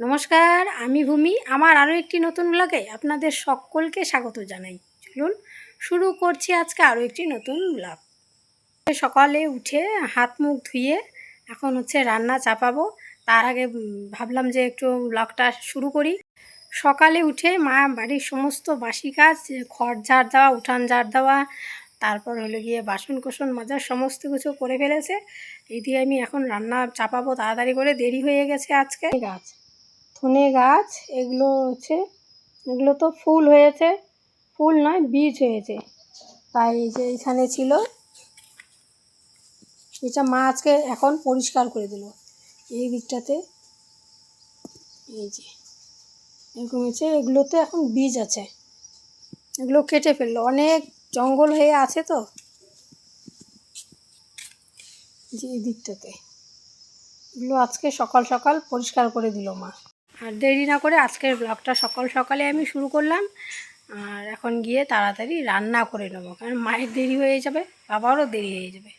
নমস্কার, আমি ভূমি। আমার আরও একটি নতুন ব্লগে আপনাদের সকলকে স্বাগত জানাই। চলুন শুরু করছি আজকে আরও একটি নতুন ব্লগ। সকালে উঠে হাত মুখ ধুয়ে এখন হচ্ছে রান্না চাপাবো। তার আগে ভাবলাম যে একটু ব্লগটা শুরু করি। সকালে উঠে মা বাড়ির সমস্ত বাসি কাজ, খড় ঝাড় দেওয়া, উঠান ঝাড় দেওয়া, তারপর হলো গিয়ে বাসন কোসন মাজার সমস্ত কিছু করে ফেলেছে। এই দিয়ে আমি এখন রান্না চাপাবো, তাড়াতাড়ি করে দেরি হয়ে গেছে আজকে। গাছ। ধনে গাছ, এগুলো হচ্ছে, এগুলো তো ফুল হয়েছে। ফুল নয়, বীজ হয়েছে। তাই এই যে এখানে ছিল। এটা মা আজকে এখন পরিষ্কার করে দিল। এই দিকটাতে এই যে, এরকম হচ্ছে এগুলোতে এখন বীজ আছে। এগুলো কেটে ফেলল। অনেক জঙ্গল হয়ে আছে তো। যে এই দিকটাতে। এগুলো আজকে সকাল সকাল পরিষ্কার করে দিল মা। আর দেরি না করে আজকের ব্লগটা সকাল সকালে আমি শুরু করলাম। আর এখন গিয়ে তাড়াতাড়ি রান্না করে নেব, কারণ মায়ের দেরি হয়ে যাবে, বাবারও দেরি হয়ে যাবে।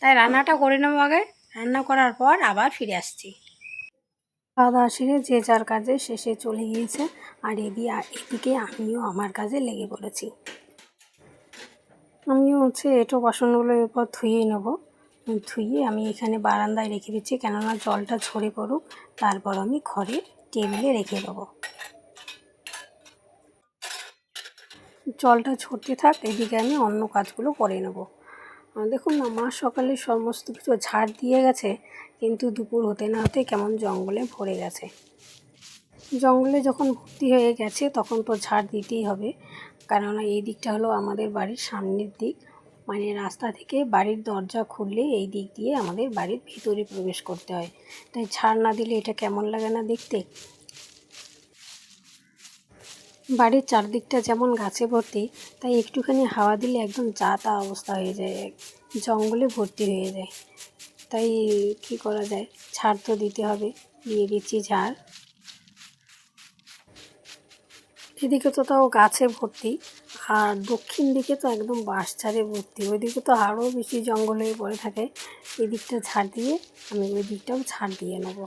তাই রান্নাটা করে নেব আগে, রান্না করার পর আবার ফিরে আসছি। খাওয়া দাওয়া সেরে যে যার কাজে শেষে চলে গিয়েছে, আর এদিকে এদিকে আমিও আমার কাজে লেগে পড়েছি। আমিও হচ্ছে এটো বাসনগুলো এরপর ধুয়ে নেব। ধুয়ে আমি এখানে বারান্দায় রেখে দিচ্ছি। কেননা জলটা ঝরে পড়ুক, তারপর আমি ঘরে টেবিলে রেখে দেবো। জলটা ঝরতে থাক, এদিকে আমি অন্য কাজগুলো করে নেব। দেখুন না, মা সকালে সমস্ত কিছু ঝাড় দিয়ে গেছে, কিন্তু দুপুর হতে না হতে কেমন জঙ্গলে ভরে গেছে। জঙ্গলে যখন ভর্তি হয়ে গেছে, তখন তো ঝাড় দিতেই হবে। কেননা এই দিকটা হলো আমাদের বাড়ির সামনের দিক। মানে রাস্তা থেকে বাড়ির দরজা খুললে এই দিক দিয়ে আমাদের বাড়ির ভিতরে প্রবেশ করতে হয়। তাই ছাড় না দিলে এটা কেমন লাগে না দেখতে? বাড়ির চারদিকটা যেমন গাছে ভর্তি, তাই একটুখানি হাওয়া দিলে একদম যা তা অবস্থা হয়ে যায় জঙ্গলে ভর্তি হয়ে যায়। তাই কি করা যায়? ছাড় তো দিতে হবে। দিয়ে দিচ্ছি ঝাড়। এদিকে তো তাও গাছে ভর্তি, আর দক্ষিণ দিকে তো একদম বাঁশ ছাড়ে ভর্তি। ওইদিকে তো আরও বেশি জঙ্গল পড়ে থাকে। এই দিকটা ঝাড় দিয়ে, আমি ওই দিকটাও ছাড় দিয়ে নেব।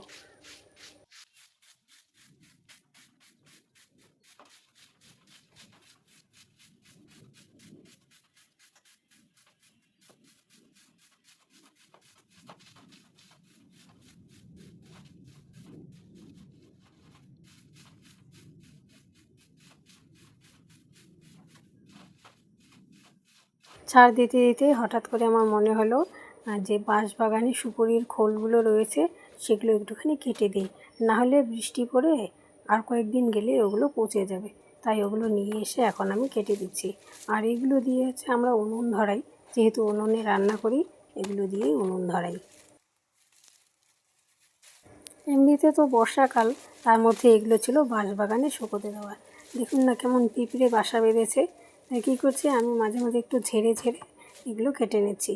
ছাড় দিতে দিতে হঠাৎ করে আমার মনে হলো যে বাঁশ বাগানে সুপুরির খোলগুলো রয়েছে, সেগুলো একটুখানি কেটে দিই। নাহলে বৃষ্টি পড়ে আর কয়েকদিন গেলে ওগুলো পচে যাবে। তাই ওগুলো নিয়ে এসে এখন আমি কেটে দিচ্ছি। আর এগুলো দিয়ে হচ্ছে আমরা উনুন ধরাই। যেহেতু উনুনে রান্না করি, এগুলো দিয়েই উনুন ধরাই। এমনিতে তো বর্ষাকাল, তার মধ্যে এগুলো ছিল বাঁশ বাগানে শুকোতে দেওয়া। দেখুন না কেমন পিঁপড়ে বাসা বেঁধেছে। কী করছি, আমি মাঝে মাঝে একটু ঝেড়ে ঝেড়ে এগুলো কেটে নিচ্ছি।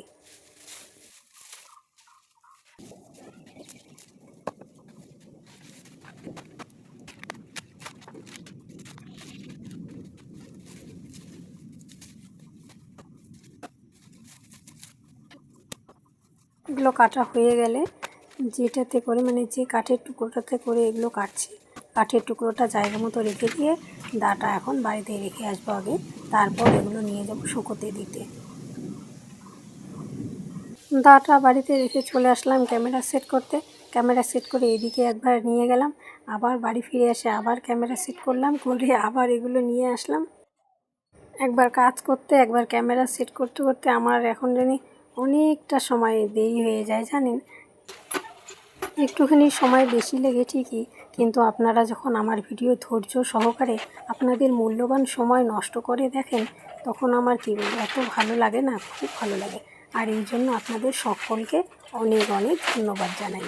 এগুলো কাটা হয়ে গেলে যেটাতে করে মানে যে কাঠের টুকরোটাতে করে এগুলো কাটছি, কাঠের টুকরোটা জায়গা মতো রেখে দিয়ে দাটা এখন বাড়িতে রেখে আসব আগে। তারপর এগুলো নিয়ে যাব শুকোতে দিতে। দাটা বাড়িতে রেখে চলে আসলাম ক্যামেরা সেট করতে। ক্যামেরা সেট করে এদিকে একবার নিয়ে গেলাম, আবার বাড়ি ফিরে এসে আবার ক্যামেরা সেট করলাম, করে আবার এগুলো নিয়ে আসলাম। একবার কাজ করতে, একবার ক্যামেরা সেট করতে করতে আমার এখন জানি অনেকটা সময় দেরি হয়ে যায় জানেন? একটুখানি সময় বেশি লেগে ঠিকই কিন্তু আপনারা যখন আমার ভিডিও ধৈর্য সহকারে আপনাদের মূল্যবান সময় নষ্ট করে দেখেন, তখন আমার কী এত ভালো লাগে না, খুব ভালো লাগে। আর এই জন্য আপনাদের সকলকে অনেক অনেক ধন্যবাদ জানাই।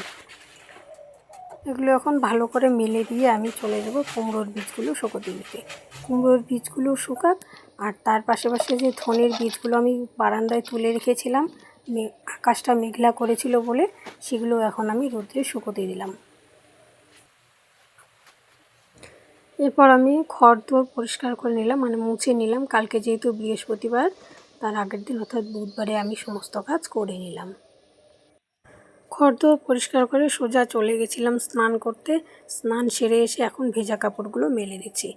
এগুলো এখন ভালো করে মেলে দিয়ে আমি চলে যাব কুমড়োর বীজগুলো শুকোতে দিতে। কুমড়োর বীজগুলো শুকাক, আর তার পাশে পাশে যে ধনের বীজগুলো আমি বারান্দায় তুলে রেখেছিলাম আকাশটা মেঘলা করেছিল বলে, সেগুলো এখন আমি রোদ্রে শুকোতে দিলাম। এরপর আমি দোর পরিষ্কার করে নিলাম মানে মুছে নিলাম। কালকে যেহেতু বৃহস্পতিবার, তার আগের দিন অর্থাৎ বুধবারে আমি সমস্ত কাজ করে নিলাম। ঘরদোর পরিষ্কার করে সোজা চলে গেছিলাম স্নান করতে। স্নান সেরে এসে এখন ভেজা কাপড়গুলো মেলে দিচ্ছি।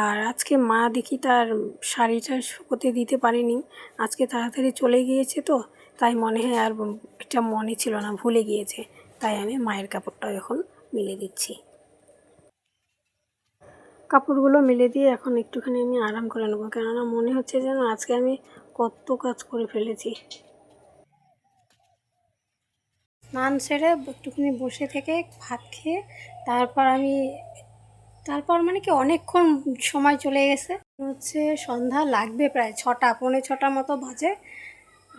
আর আজকে মা দেখি তার শাড়িটা শুকোতে দিতে পারেনি। আজকে তাড়াতাড়ি চলে গিয়েছে তো, তাই মনে হয় আর এটা মনে ছিল না, ভুলে গিয়েছে। তাই আমি মায়ের কাপড়টাও এখন মেলে দিচ্ছি। কাপড়গুলো মেলে দিয়ে এখন একটুখানি আমি আরাম করে নেব। কেননা মনে হচ্ছে যেন আজকে আমি কত কাজ করে ফেলেছি। স্নান সেরে একটুখানি বসে থেকে ভাত খেয়ে তারপর আমি তারপর মানে কি অনেকক্ষণ সময় চলে গেছে। হচ্ছে সন্ধ্যা লাগবে প্রায় ছটা, পৌনে ছটা মতো বাজে।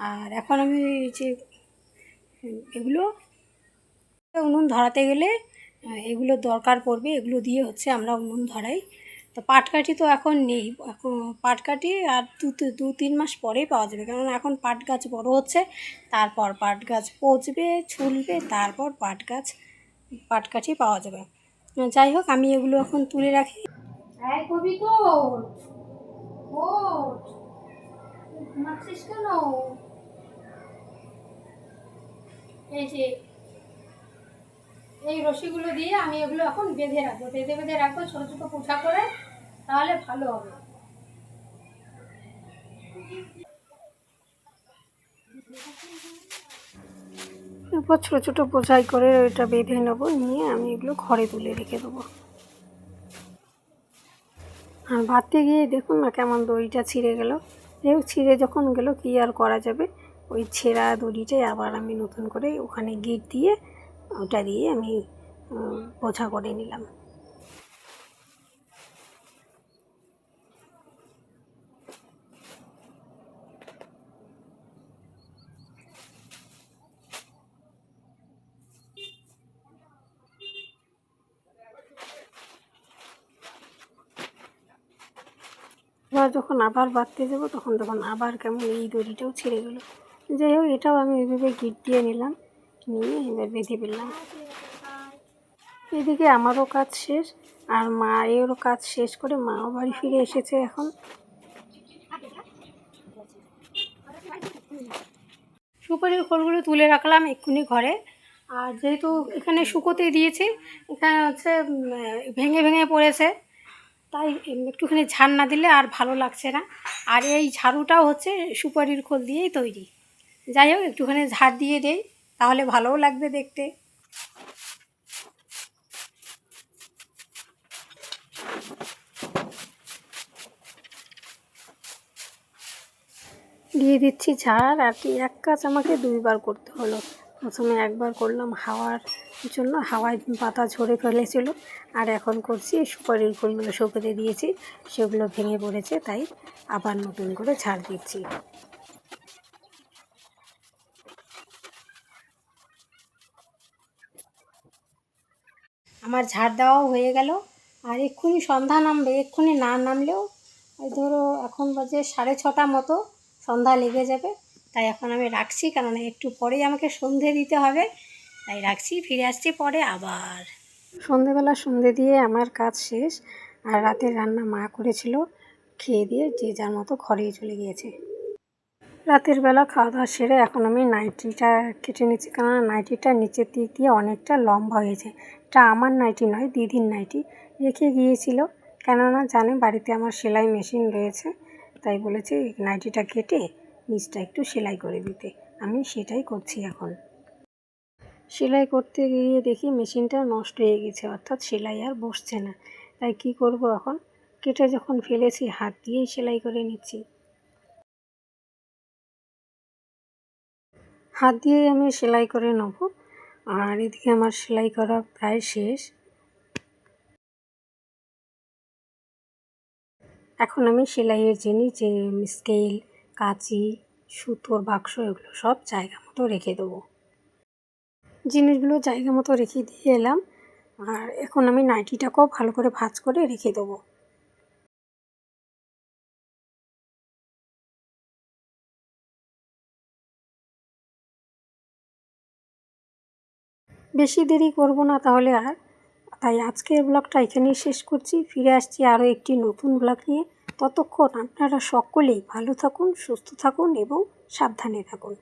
আর এখন আমি যে এগুলো উনুন ধরাতে গেলে এগুলো দরকার পড়বে, এগুলো দিয়ে হচ্ছে আমরা উনুন ধরাই। তো পাটকাঠি তো এখন নেই, এখন পাটকাঠি আর দু দু তিন মাস পরেই পাওয়া যাবে কেননা এখন পাট গাছ বড় হচ্ছে, তারপর পাট গাছ পচবে, ছুলবে, তারপর পাট গাছ পাটকাঠি পাওয়া যাবে। যাই হোক, আমি এগুলো এখন তুলে রাখি। তো কেন? এই যে এই রশিগুলো দিয়ে আমি এগুলো এখন বেঁধে রাখব। বেঁধে বেঁধে রাখব, ছোটো ছোটো পোছা করে, তাহলে ভালো হবে। এরপর ছোটো ছোটো বোঝাই করে ওইটা বেঁধে নেব, নিয়ে আমি এগুলো ঘরে তুলে রেখে দেবো। আর ভাতে গিয়ে দেখুন না কেমন দড়িটা ছিঁড়ে গেল। যেও ছিঁড়ে যখন গেল, কী আর করা যাবে? ওই ছেঁড়া দড়িটাই আবার আমি নতুন করে ওখানে গিট দিয়ে ওটা দিয়ে আমি বোঝা করে নিলাম। এবার যখন আবার বাঁধতে যাব, তখন তখন আবার কেমন এই দড়িটাও ছিঁড়ে গেলো। যাই হোক, এটাও আমি ওইভাবে গিট দিয়ে নিলাম। নিয়ে এবার বেঁধে ফেললাম। এদিকে আমারও কাজ শেষ, আর মায়েরও কাজ শেষ করে মাও বাড়ি ফিরে এসেছে এখন। সুপারির খোলগুলো তুলে রাখলাম এক্ষুনি ঘরে। আর যেহেতু এখানে শুকোতে দিয়েছি, এখানে হচ্ছে ভেঙে ভেঙে পড়েছে, তাই একটুখানি ঝাড় না দিলে আর ভালো লাগছে না। আর এই ঝাড়ুটাও হচ্ছে সুপারির খোল দিয়েই তৈরি। যাই হোক, একটুখানি ঝাড় দিয়ে দেই। তাহলে ভালোও লাগবে দেখতে। দিয়ে দিচ্ছি ঝাড় আর কি, এক কাজ আমাকে দুইবার করতে হলো। প্রথমে একবার করলাম হাওয়ার জন্য, হাওয়ায় পাতা ঝরে ফেলেছিল। আর এখন করছি সুপারির ফুলগুলো শুকোতে দিয়েছি, সেগুলো ভেঙে পড়েছে, তাই আবার নতুন করে ঝাড় দিচ্ছি। আমার ঝাড় দেওয়াও হয়ে গেল। আর এক্ষুনি সন্ধ্যা নামবে, এক্ষুনি না নামলেও ওই ধরো এখন বাজে সাড়ে ছটা মতো, সন্ধ্যা লেগে যাবে। তাই এখন আমি রাখছি, কেননা একটু পরেই আমাকে সন্ধে দিতে হবে। তাই রাখছি, ফিরে আসছি পরে আবার। সন্ধেবেলা সন্ধে দিয়ে আমার কাজ শেষ, আর রাতের রান্না মা করেছিল। খেয়ে দিয়ে যে যার মতো ঘরেই চলে গিয়েছে। রাতের বেলা খাওয়া দাওয়া সেরে এখন আমি নাইটিটা কেটে নিচ্ছি, কেননা নাইটিটা নিচের দিক দিয়ে অনেকটা লম্বা হয়েছে। এটা আমার নাইটি নয়, দিদির নাইটি। রেখে গিয়েছিল। কেননা জানে বাড়িতে আমার সেলাই মেশিন রয়েছে, তাই বলেছে নাইটিটা কেটে নিচটা একটু সেলাই করে দিতে। আমি সেটাই করছি এখন। সেলাই করতে গিয়ে দেখি মেশিনটা নষ্ট হয়ে গেছে, অর্থাৎ সেলাই আর বসছে না। তাই কি করব এখন? কেটে যখন ফেলেছি, হাত দিয়েই সেলাই করে নিচ্ছি। হাত দিয়ে আমি সেলাই করে নেব। আর এদিকে আমার সেলাই করা প্রায় শেষ। এখন আমি সেলাইয়ের জিনিস যে স্কেল, কাঁচি, সুতোর বাক্স, এগুলো সব জায়গা মতো রেখে দেবো। জিনিসগুলো জায়গা মতো রেখে দিয়ে এলাম। আর এখন আমি নাইটিটাকেও ভালো করে ভাজ করে রেখে দেবো। বেশি দেরি করব না তাহলে আর। তাই আজকের ব্লগটা এখানেই শেষ করছি। ফিরে আসছি আরও একটি নতুন ব্লগ নিয়ে। ততক্ষণ আপনারা সকলেই ভালো থাকুন, সুস্থ থাকুন এবং সাবধানে থাকুন।